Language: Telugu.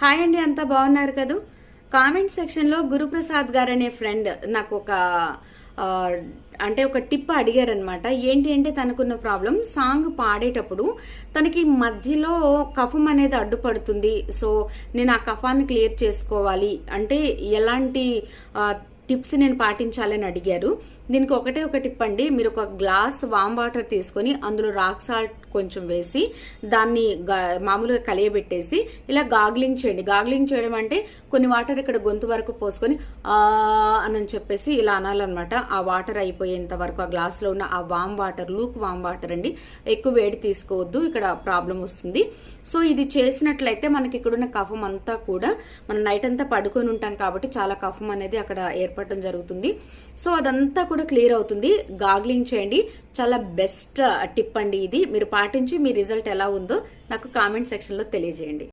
హాయ్ అండి అంతా బాగున్నారు కదూ? కామెంట్ సెక్షన్లో గురుప్రసాద్ గారు అనే ఫ్రెండ్ నాకు ఒక అంటే ఒక టిప్ అడిగారనమాట ఏంటి అంటే తనకున్న ప్రాబ్లం సాంగ్ పాడేటప్పుడు తనకి మధ్యలో కఫం అనేది అడ్డుపడుతుంది. సో నేను ఆ కఫాన్ని క్లియర్ చేసుకోవాలి. అంటే ఎలాంటి టిప్స్ నేను పాటించాలని అడిగారు. దీనికి ఒకటే ఒక టిప్ అండి. మీరు ఒక గ్లాస్ వామ్ వాటర్ తీసుకొని అందులో రాక్ సాల్ట్ కొంచెం వేసి దాన్ని మామూలుగా కలియబెట్టేసి ఇలా గాగ్లింగ్ చేయండి. గాగ్లింగ్ చేయడం అంటే కొన్ని వాటర్ ఇక్కడ గొంతు వరకు పోసుకొని అని చెప్పేసి ఇలా అనాలన్నమాట. ఆ వాటర్ అయిపోయేంత వరకు ఆ గ్లాస్లో ఉన్న ఆ warm water lukewarm water అండి ఎక్కువ వేడి తీసుకోవద్దు. ఇక్కడ ప్రాబ్లం వస్తుంది. సో ఇది చేసినట్లయితే మనకి ఇక్కడున్న కఫం అంతా కూడా మనం నైట్ అంతా పడుకొని ఉంటాం కాబట్టి చాలా కఫం అనేది అక్కడ ఏర్పడటం జరుగుతుంది. సో అదంతా కూడా క్లియర్ అవుతుంది. గాగ్లింగ్ చేయండి. చాలా బెస్ట్ టిప్ అండి ఇది. మీరు పాటించి మీ రిజల్ట్ ఎలా ఉందో నాకు కామెంట్ సెక్షన్లో తెలియజేయండి.